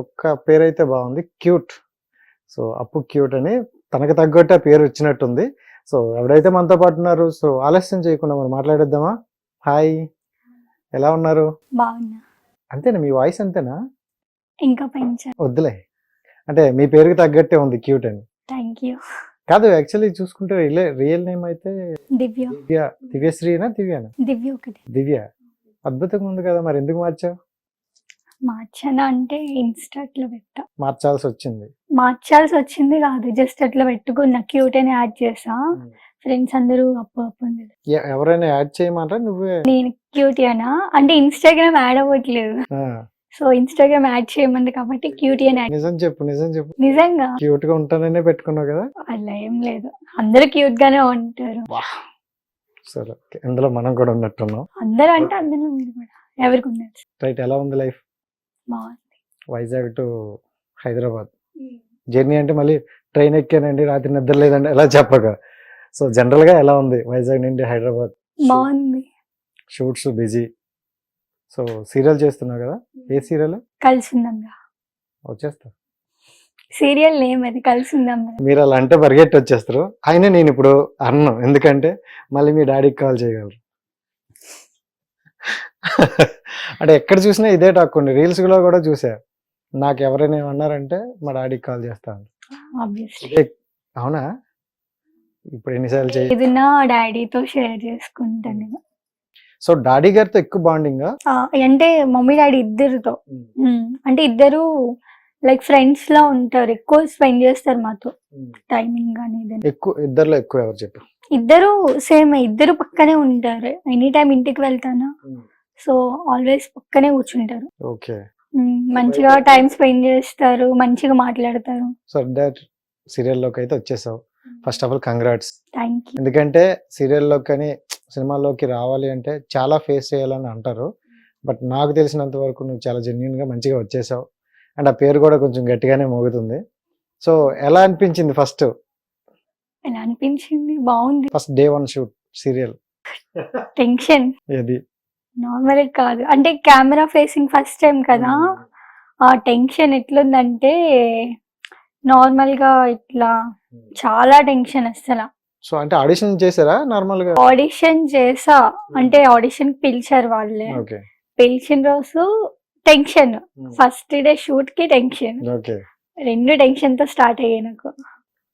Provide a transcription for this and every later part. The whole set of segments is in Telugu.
ఒక్క పేరైతే బాగుంది క్యూట్. సో అప్పు క్యూట్ అని తనకు తగ్గట్టు ఆ పేరు వచ్చినట్టుంది సో ఎవరైతే మనతో పాటు ఉన్నారు సో ఆలస్యం చేయకుండా మనం మాట్లాడేద్దామా? హాయ్. ఎలా ఉన్నారు? బాగున్నా. అంతేనా? మీ వాయిస్ అంతేనా? ఇంకా వద్దులే. అంటే మీ పేరుకి తగ్గట్టే ఉంది క్యూట్ అని. Thank you. కాదు యాక్చువల్లీ చూసుకుంటే రియల్ నేమ్ అయితే దివ్య. దివ్య. దివ్యశ్రీనా? దివ్యానా? దివ్య ఒకటి. దివ్య. అద్భుతంగా ఉంది కదా మరి ఎందుకు మార్చావు? మార్చానా అంటే ఇన్స్టాట్లో పెట్టా. మార్చాల్సి వచ్చింది మార్చాల్సి వచ్చింది కాదు జస్ట్ అట్లా పెట్టుకున్నా క్యూట్ అని యాడ్ చేసా. ఫ్రెండ్స్ అందరూ అప్పు అప్పు అని పిలుస్తారు. ఎ- ఎవరైనా యాడ్ చేయమంటారా నువ్వే? నేను క్యూట్ అనా అంటే ఇన్స్టాగ్రామ్ యాడ్ అవ్వట్లేదు. ఆ, సో ఇన్స్టాగ్రామ్ యాడ్ చేయమంది కాబట్టి క్యూటీ అని యాడ్ నిజం చెప్పు నిజం చెప్పు. నిజంగా? క్యూట్గా ఉంటాననే పెట్టుకున్నావు కదా? అలా ఏం లేదు. అందరూ క్యూట్ గానే ఉంటారు సరే ఓకే. ఇందులో మనం కూడా ఉన్నట్టున్నాం. అందరూ అంటే అందరూ మీరు కూడా. ఎవరికి ఉన్నారు రైట్ ఎలా ఉంది life? Vizag to Hyderabad. Journey అంటే మళ్ళీ ట్రైన్ ఎక్కానండి రాత్రి నిద్ర లేదండి ఎలా చెప్పక. సో జనరల్గా ఎలా ఉంది వైజాగ్ నుండి హైదరాబాద్? బాగుంది. Shoots busy. సో సీరియల్ చేస్తున్నావు కదా? ఏ సీరియల్? కలిసి ఉందాంగా వచ్చేస్తా. సీరియల్ నేమ్ అది కలిసి ఉందాం మీరు అలా అంటే పరిగెట్టి వచ్చేస్తారు అయినా నేను ఇప్పుడు అన్నం ఎందుకంటే మళ్ళీ మీ డాడీకి కాల్ చేయగలరు. అంటే ఎక్కడ చూసినా ఇదే టాక్ ఉంది. రీల్స్లో కూడా చూసా. నాకు ఎవరైనా ఏమన్నారంటే మా డాడీకి కాల్ చేస్తాను అవునా? ఇప్పుడు ఎన్నిసార్లు చేయి ఇది నా డాడీతో షేర్ చేసుకుంటాను నేను. సో డాడీ గారితో ఎక్కువ బాండింగ్ అంటే మమ్మీ డాడీ ఇద్దరితో. ఉమ్, అంటే ఇద్దరు లైక్ ఫ్రెండ్స్ లా ఉంటారు. ఎక్కువ స్పెండ్ చేస్తారు మాతో. టైమింగ్ కానీ ఏదైనా ఎక్కువ ఇద్దరులో ఎక్కువ ఎవరు చెప్పు. ఇద్దరు సేమ్ ఇద్దరు పక్కనే ఉంటారు. ఎనీ టైం ఇంటికి వెళ్తానా? సో ఆల్వేస్ పక్కనే కూర్చుంటారు. ఓకే. మంచిగా టైం స్పెండ్ చేస్తారు మంచిగా మాట్లాడతారు. సో డాడ్ సీరియల్లోకి అయితే వచ్చేసావు. First of all congrats. Thank you. ఎందుకంటే సీరియల్లోకి కానీ సినిమాల్లోకి రావాలి అంటే చాలా ఫేస్ చేయాలని అంటారు. బట్ నాకు తెలిసినంత వరకు నువ్వు చాలా జెన్యున్గా మంచిగా వచ్చేసావు. అండ్ ఆ పేరు కూడా కొంచెం గట్టిగానే మోగుతుంది. సో ఎలా అనిపించింది ఫస్ట్? ఎలా అనిపించింది? బాగుంది. First day one shoot serial. Tension. ఏది? నార్మల్ కాదు. అంటే కెమెరా ఫేసింగ్ ఫస్ట్ టైం కదా. ఆ టెన్షన్ ఎట్లుందంటే నార్మల్గా ఇట్లా చాలా టెన్షన్ అసలు సో అంటే ఆడిషన్ చేశారా నార్మల్గా ఆడిషన్ చేసా. అంటే ఆడిషన్ పిలిచారు వాళ్ళే. పిలిచిన రోజు టెన్షన్. ఫస్ట్ డే షూట్కి టెన్షన్ రెండు టెన్షన్తో స్టార్ట్ అయ్యాయి నాకు.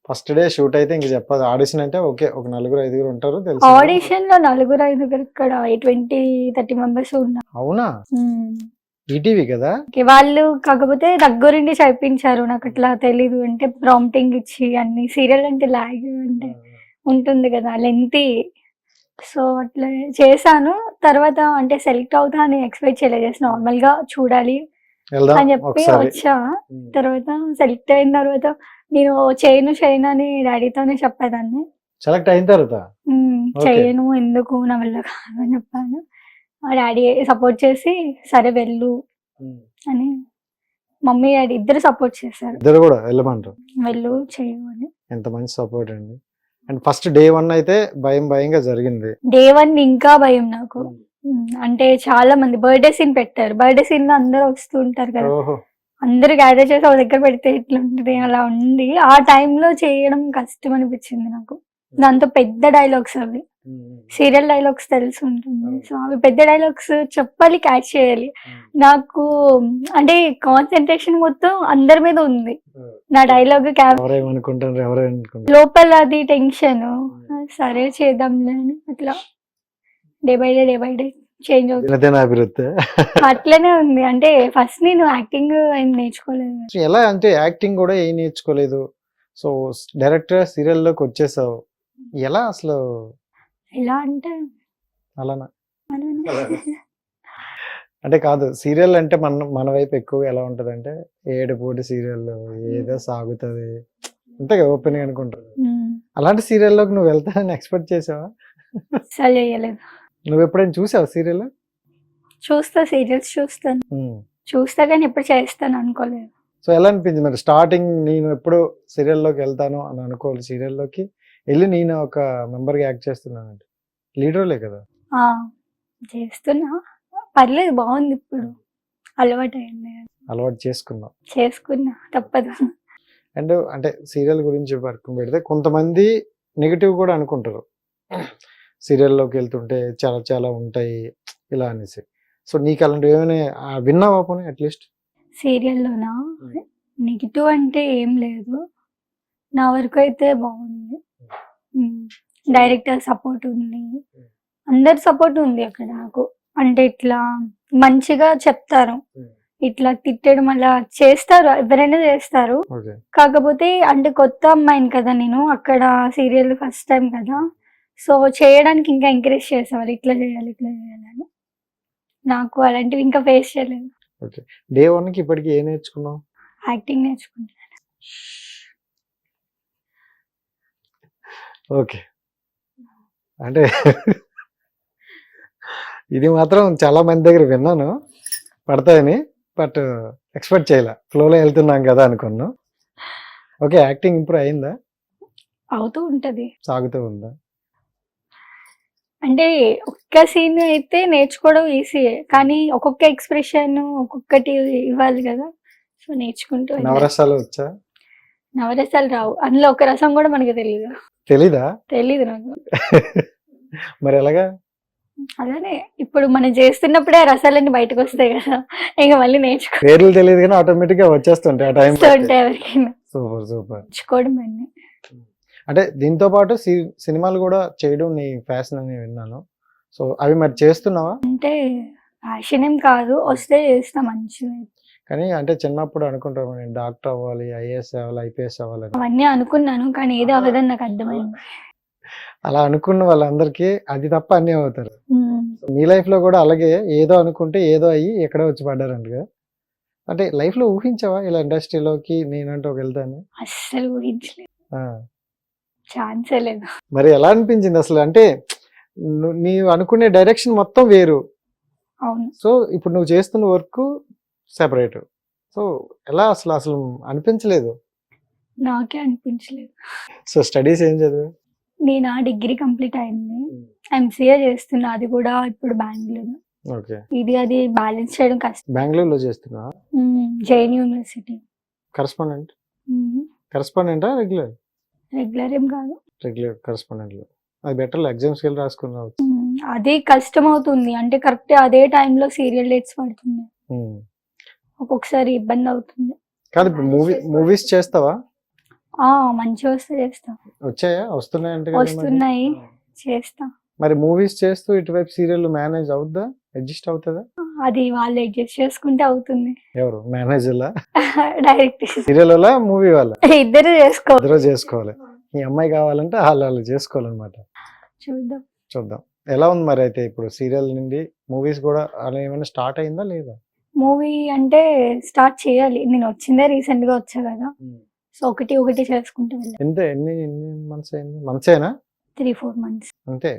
ఫస్ట్ డే షూట్ అయితే ఇంక చెప్పదు. ఆడిషన్ అంటే ఓకే ఒక నలుగురు ఐదుగురు ఉంటారు తెలుసు ఆడిషన్లో నలుగురు ఐదుగురు ఇక్కడ ట్వంటీ థర్టీ మెంబర్స్ ఉన్నారు అవునా. ఈటీవీ కదా? వాళ్ళు కాకపోతే దగ్గరుండి చదివించారు నాకు అట్లా తెలీదు అంటే ప్రాంప్టింగ్ ఇచ్చి అన్ని సీరియల్ అంటే లాగ్ అంటే ఉంటుంది కదా లెంతీ. సో అట్లా చేశాను. తర్వాత అంటే సెలెక్ట్ అవుతా అని ఎక్స్పెక్ట్ చేయలేదు. జస్ట్ నార్మల్గా చూడాలి అని చెప్పి వచ్చా. తర్వాత సెలెక్ట్ అయిన తర్వాత నేను చేయను చేయను అని డాడీతోనే చెప్పేదాన్ని. సెలెక్ట్ అయిన తర్వాత? "ఉమ్, Okay. చేయను ఎందుకు? నా వల్ల కాదు అని చెప్పాను. మా డాడీ సపోర్ట్ చేసి సరే వెళ్ళు అని మమ్మీ డాడీ ఇద్దరు సపోర్ట్ చేశారు. ఇద్దరు కూడా వెళ్ళమంటారు? వెళ్ళు చేయు అని. ఎంత మంచి సపోర్ట్ అండి. అండ్ ఫస్ట్ డే వన్ అయితే భయం భయంగా జరిగింది. డే వన్ ఇంకా భయం నాకు. అంటే చాలా మంది బర్త్డే సీన్ పెట్టారు. బర్త్డే సీన్లో అందరూ వస్తూ ఉంటారు కదా. అందరూ గ్యాదర్ చేసి ఒక దగ్గర పెడితే ఎట్లుంటది అలా ఉంది. ఆ టైంలో చేయడం కష్టం అనిపించింది నాకు. దాంతో పెద్ద డైలాగ్స్ అవి. సీరియల్ డైలాగ్స్ తెలిసి ఉంటుంది. సో అవి పెద్ద డైలాగ్స్ చెప్పాలి క్యాచ్ చేయాలి. నాకు అంటే కాన్సన్ట్రేషన్ మొత్తం అందరి మీద ఉంది. నా డైలాగ్ లోపల అది టెన్షన్ సరే చేద్దాంలే అని అట్లా. Day by day day by day change అవుతుంది. అభివృద్ధి అట్లనే ఉంది. అంటే ఫస్ట్ నేను యాక్టింగ్ నేర్చుకోలేదు. ఎలా అంటే యాక్టింగ్ కూడా ఏం నేర్చుకోలేదు. సో డైరెక్టర్ సీరియల్లోకి వచ్చేసావు. ఎలా అసలు? ఎలా అంటే? అలానా. అంటే కాదు సీరియల్ అంటే మన మన వైపు ఎక్కువ ఎలా ఉంటది అంటే ఏడుపూటి సీరియల్ ఏదో సాగుతుంది. అంతే ఓపెన్ అనుకుంటారు. ఉమ్, అలాంటి సీరియల్లోకి నువ్వు వెళ్తానని ఎక్స్పెక్ట్ చేసావా? అసలు చేయలేదు. నువ్వు ఎప్పుడైనా చూసావు సీరియల్? చూస్తా సీరియల్స్ చూస్తాను. చూస్తా కానీ ఎప్పుడు చేస్తాను అనుకోలేదు. సో ఎలా అనిపించింది మరి? స్టార్టింగ్ నేను ఎప్పుడు సీరియల్లోకి వెళ్తాను అని అనుకోవాలి సీరియల్లోకి. వెళ్ళి నేను ఒక మెంబర్గా యాక్ట్ చేస్తున్నానంటే లీడర్లే కదా? చేస్తున్నా. పర్లేదు బాగుంది ఇప్పుడు. అలవాటు అయింది అలవాటు చేసుకున్నావు. చేసుకున్నా తప్పదు. అండ్ అంటే సీరియల్ గురించి పక్కన పెడితే కొంతమంది నెగిటివ్ కూడా అనుకుంటారు. సీరియల్లోకి వెళ్తుంటే చాలా చాలా ఉంటాయి ఇలా అనేసి. సో నీకు అలాంటివి ఏమైనా విన్నావా పోనీ అట్లీస్ట్ సీరియల్లోనా? నెగిటివ్ అంటే ఏం లేదు. నా వరకు అయితే బాగుంది. డైరెక్టర్ సపోర్ట్ ఉంది. అందరి సపోర్ట్ ఉంది అక్కడ నాకు. అంటే ఇట్లా మంచిగా చెప్తారు. ఇట్లా తిట్టడం అలా చేస్తారు. ఎవరైనా చేస్తారు. కాకపోతే అంటే కొత్త అమ్మాయిని కదా నేను. అక్కడ సీరియల్ ఫస్ట్ టైం కదా. సో చేయడానికి ఇంకా ఎంకరేజ్ చేసేవారు ఇట్లా చేయాలి ఇట్లా చేయాలని నాకు అలాంటివి ఇంకా ఫేస్ చేయలేదు. డే వన్కి ఇప్పటికి ఏం నేర్చుకున్నావు? యాక్టింగ్ నేర్చుకుంటున్నాను. ఓకే. అంటే ఇది మాత్రం చాలా మంది దగ్గర విన్నాను. పడతాయని. బట్ ఎక్స్పెక్ట్ చేయలే. ఫ్లోలో వెళ్తున్నాం కదా అనుకున్నాను. ఓకే యాక్టింగ్ ఇంప్రూవ్ అయిందా? అవుతూ ఉంటది. సాగుతూ ఉందా? అంటే ఒక్క సీన్ అయితే నేర్చుకోవడం ఈజీయే కానీ ఒక్కొక్క ఎక్స్ప్రెషన్ ఒక్కొక్కటి ఇవ్వాలి కదా. సో నేర్చుకుంటూ. నవరసాలు వచ్చా? నవరసాలు రావు. అందులో ఒక రసం కూడా మనకి తెలియదు తెలీదా? తెలియదు నాకు. మరి ఎలాగా? అలానే ఇప్పుడు మనం చేస్తున్నప్పుడే ఆ రసాలన్నీ బయటకు వస్తాయి కదా. ఇంకా మళ్ళీ నేర్చుకో పేర్లు తెలియదు కానీ ఆటోమేటిక్గా వచ్చేస్తుంటాయి ఆ టైం సూపర్ సూపర్. నేర్చుకోవడం అన్నీ అంటే దీంతో పాటు సినిమాలు కూడా చేయడం నీ ఫ్యాషన్ అని విన్నాను. సో అవి మరి చేస్తున్నావా? అంటే ఫ్యాషన్ ఏం కాదు వస్తే చేస్తా మంచిగా కానీ అంటే చిన్నప్పుడు అనుకుంటాం నేను డాక్టర్ అవ్వాలి ఐఏఎస్ అవ్వాలి ఐపీఎస్ అవ్వాలని. అవన్నీ అనుకున్నాను కానీ ఏదో అవ్వదని నాకు అర్థమైంది. అలా అనుకున్న వాళ్ళందరికీ అది తప్ప అన్నీ అవుతారు. మీ లైఫ్లో కూడా అలాగే ఏదో అనుకుంటే ఏదో అయ్యి ఎక్కడో వచ్చి పడ్డారంటగా అంటే లైఫ్లో ఊహించావా ఇలా ఇండస్ట్రీలోకి నేనంటూ ఒక వెళ్తాను? అస్సలు ఊహించలేదు. ఛాన్సే లేదు. మరి ఎలా అనిపించింది అసలు? అంటే నీవు అనుకునే డైరెక్షన్ మొత్తం వేరు. అవును. సో ఇప్పుడు నువ్వు చేస్తున్న వర్క్ సెపరేట్. సో ఎలా అసలు అసలు అనిపించలేదు? నాకే అనిపించలేదు. సో స్టడీస్ ఏం చదివా నేను ఆ డిగ్రీ కంప్లీట్ అయింది. ఎంసీఏ చేస్తున్నా. అది కూడా ఇప్పుడు బెంగళూరు. ఓకే. ఇది అది బ్యాలెన్స్ చేయడం కష్టం. బెంగళూరులో చేస్తున్నా జైన్ యూనివర్సిటీ. కరస్పాండెంట్? కరస్పాండెంటా రెగ్యులర్? రెగ్యులర్ ఏం కాదు. రెగ్యులర్ కరస్పాండెంట్ అది బెటర్ ఎగ్జామ్స్కి వెళ్ళి రాసుకున్నావు. ఉమ్, అది కష్టం అవుతుంది అంటే కరెక్ట్ అదే టైంలో సీరియల్ డేట్స్ పడుతుంది. ఒక్కొక్కసారి ఇబ్బంది అవుతుంది. కాదు మూవీ మూవీస్ చేస్తావా? ఆ మంచిగా వస్తే చేస్తా. వచ్చాయా? ఈ మధ్య? వస్తున్నాయి. చేస్తా. మరి మూవీస్ చేస్తూ ఇటువైపు సీరియల్ మేనేజ్ అవుద్దా? అడ్జస్ట్ అవుతుందా? అది వాళ్ళు అడ్జస్ట్ చేసుకుంటే అవుతుంది. ఎవరు? మేనేజర్లా? డైరెక్ట్ సీరియల్ వల్ల మూవీ వాళ్ళ? ఇద్దరు చేసుకో ఇద్దరు చేసుకోవాలి. ఈ అమ్మాయి కావాలంటే వాళ్ళు వాళ్ళు చేసుకోవాలన్నమాట. చూద్దాం. చూద్దాం. ఎలా ఉంది మరి అయితే ఇప్పుడు సీరియల్ నుండి మూవీస్ కూడా అలా ఏమైనా స్టార్ట్ అయిందా లేదా? మూవీ అంటే స్టార్ట్ చేయాలి. నేను వచ్చిందే రీసెంట్గా వచ్చా కదా. సో ఒకటి ఒకటి చేసుకుంటూ వెళ్ళాను ఎంత? ఎన్ని ఎన్ని మంత్స్ అయింది? మంత్సేనా? Three four months. అంతే?